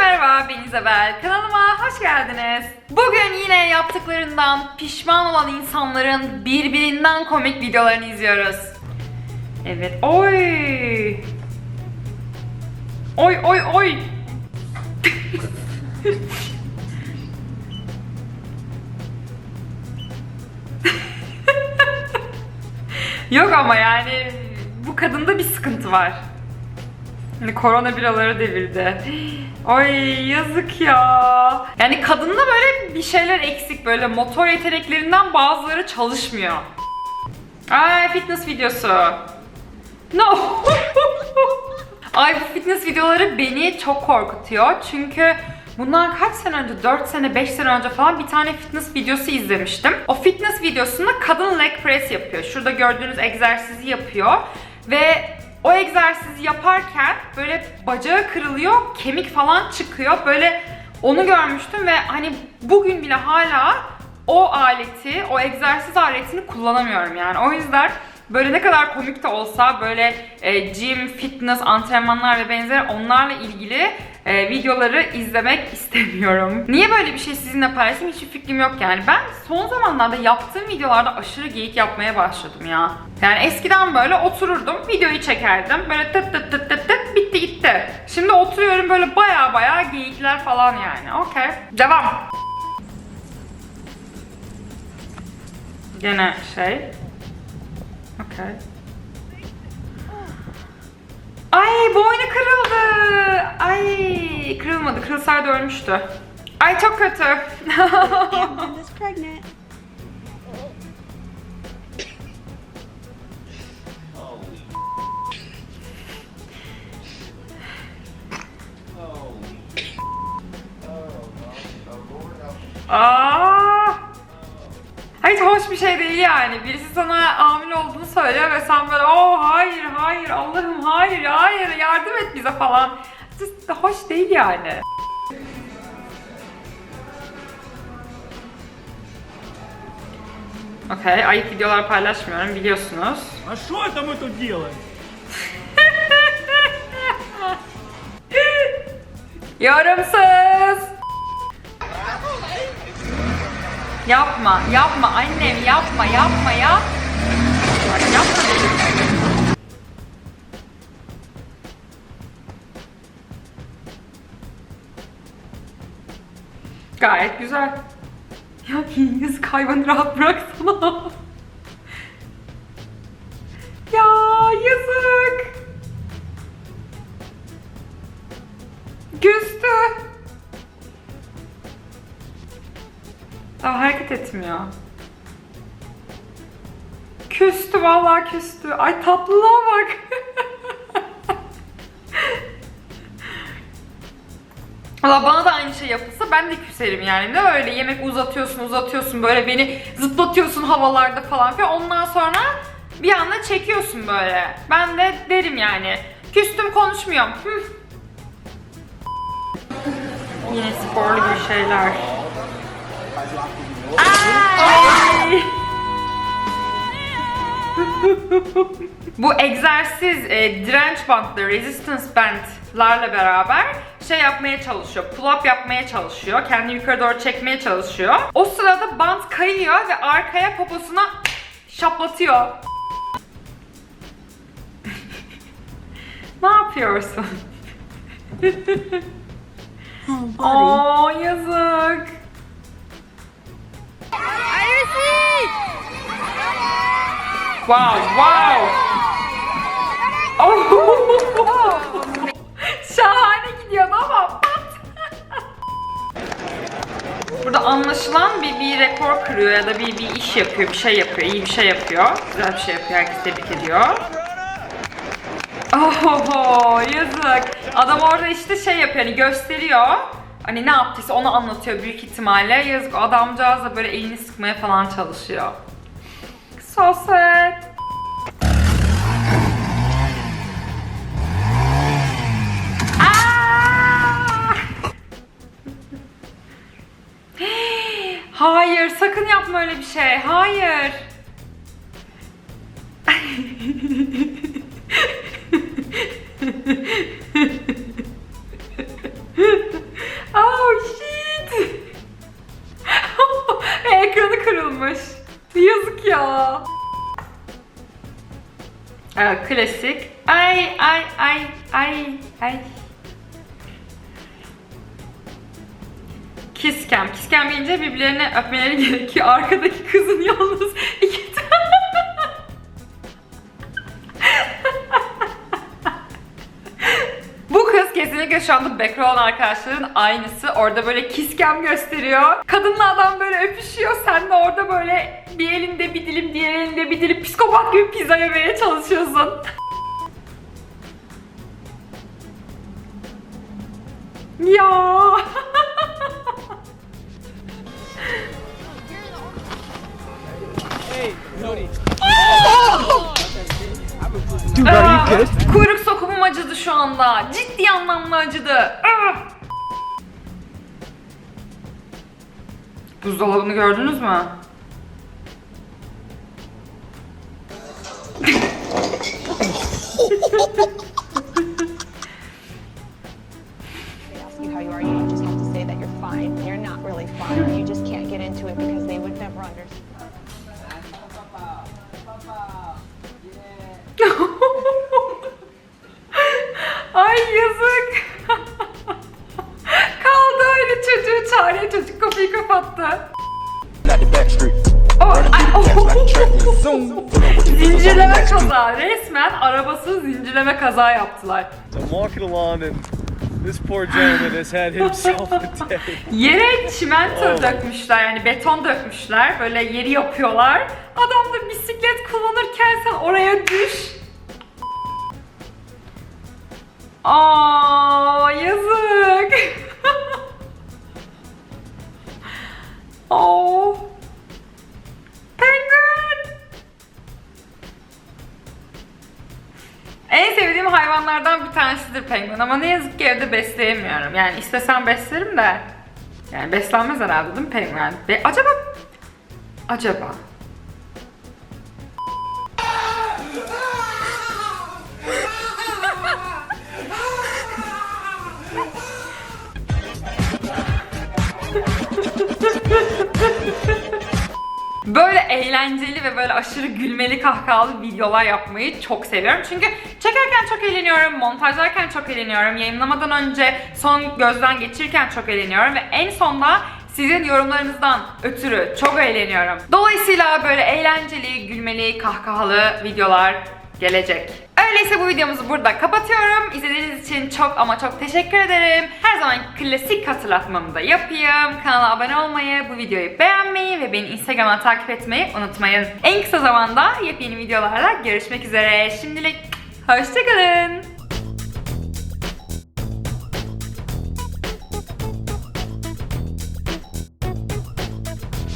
merhaba, ben İzabel. Kanalıma hoş geldiniz. Bugün yine yaptıklarından pişman olan insanların birbirinden komik videolarını izliyoruz. Evet, oy! Oy oy oy! Yok ama yani bu kadında bir sıkıntı var. Korona biraları devirdi. Ay yazık ya. Yani kadında böyle bir şeyler eksik. Böyle motor yeteneklerinden bazıları çalışmıyor. Ay fitness videosu. No. Ay bu fitness videoları beni çok korkutuyor. Çünkü bundan kaç sene önce, 4 sene, 5 sene önce falan bir tane fitness videosu izlemiştim. O fitness videosunda kadın leg press yapıyor. Şurada gördüğünüz egzersizi yapıyor. Ve o egzersizi yaparken böyle bacağı kırılıyor, kemik falan çıkıyor. Böyle onu görmüştüm ve hani bugün bile hala o aleti, o egzersiz aletini kullanamıyorum yani. O yüzden böyle ne kadar komik de olsa böyle e, gym, fitness, antrenmanlar ve benzeri onlarla ilgili e, videoları izlemek istemiyorum. Niye böyle bir şey sizinle paylaşayım hiçbir fikrim yok yani. Ben son zamanlarda yaptığım videolarda aşırı geyik yapmaya başladım ya. Yani eskiden böyle otururdum, videoyu çekerdim. Böyle tıt tıt tıt tıt tıt bitti gitti. Şimdi oturuyorum böyle baya baya geyikler falan yani. Okey. Devam. Gene şey. Okey. Ay boynu kırıldı. Ay kırılmadı. Kırılsaydı ölmüştü. Ay çok kötü. Aa! Hiç hoş bir şey değil yani. Birisi sana hamile olduğunu söylüyor ve sen böyle oh hayır hayır Allah'ım hayır hayır yardım et bize falan. Just hoş değil yani. Okey, ayıp videolar paylaşmıyorum biliyorsunuz. А что это мы тут делаем? Yorumsuz. Yapma, yapma annem, yapma, yapma ya. Bak, Yapma Gayet güzel. Ya yazık hayvanı rahat bıraksana. ya yazık. Küstü. Daha hareket etmiyor. Küstü vallahi küstü. Ay tatlılığa bak. Valla bana da aynı şey yapılsa ben de küserim yani. Ne öyle yemek uzatıyorsun uzatıyorsun böyle beni zıplatıyorsun havalarda falan filan. Ondan sonra bir anda çekiyorsun böyle. Ben de derim yani. Küstüm konuşmuyorum. Yine sporlu bir şeyler. Ay! Bu egzersiz e, direnç bantları, resistance bandlarla beraber şey yapmaya çalışıyor, pull up yapmaya çalışıyor, kendini yukarı doğru çekmeye çalışıyor. O sırada bant kayıyor ve arkaya poposuna şaplatıyor. ne yapıyorsun? Aa yazık. Wow, wow. Oh. Şahane gidiyordu ama. Burada anlaşılan bir, bir rekor kırıyor ya da bir, bir iş yapıyor, bir şey yapıyor, iyi bir şey yapıyor. Güzel bir şey yapıyor, herkes tebrik ediyor. Oho yazık. Adam orada işte şey yapıyor hani gösteriyor. Hani ne yaptıysa onu anlatıyor büyük ihtimalle. Yazık adamcağız da böyle elini sıkmaya falan çalışıyor. So sakın yapma öyle bir şey. Hayır. oh shit. Ekranı kırılmış. Yazık ya. Ee, klasik. Ay ay ay ay ay. Kiskem. Kiskem deyince birbirlerini öpmeleri gerekiyor. Arkadaki kızın yalnız iki. Bu kız kesinlikle şu anda bekar olan arkadaşların aynısı. Orada böyle kiskem gösteriyor. Kadınla adam böyle öpüşüyor. Sen de orada böyle bir elinde bir dilim, diğer elinde bir dilim psikopat gibi pizza yemeye çalışıyorsun. ya. Pissed? Kuyruk sokumum acıdı şu anda. Ciddi anlamda acıdı. Ah! Buzdolabını gördünüz mü? You're not really fine. You just can't get into it because they would never understand. Çağırıyor. Çocuk kapıyı kapattı. Oh, oh. zincirleme kaza. Resmen arabası zincirleme kaza yaptılar. This poor gentleman has had himself a day. Yere çimento dökmüşler yani beton dökmüşler. Böyle yeri yapıyorlar. Adam da bisiklet kullanırken sen oraya düş. Aa yazık. Oo. Penguin. En sevdiğim hayvanlardan bir tanesidir penguen ama ne yazık ki evde besleyemiyorum. Yani istesem beslerim de. Yani beslenmez herhalde değil mi penguen? Be acaba... Acaba... Böyle eğlenceli ve böyle aşırı gülmeli kahkahalı videolar yapmayı çok seviyorum. Çünkü çekerken çok eğleniyorum, montajlarken çok eğleniyorum, yayınlamadan önce son gözden geçirirken çok eğleniyorum ve en sonda sizin yorumlarınızdan ötürü çok eğleniyorum. Dolayısıyla böyle eğlenceli, gülmeli, kahkahalı videolar gelecek. Öyleyse bu videomuzu burada kapatıyorum. İzlediğiniz için çok ama çok teşekkür ederim. Her zaman klasik hatırlatmamı da yapayım. Kanala abone olmayı, bu videoyu beğenmeyi ve beni Instagram'dan takip etmeyi unutmayın. En kısa zamanda yepyeni videolarla görüşmek üzere. Şimdilik hoşçakalın.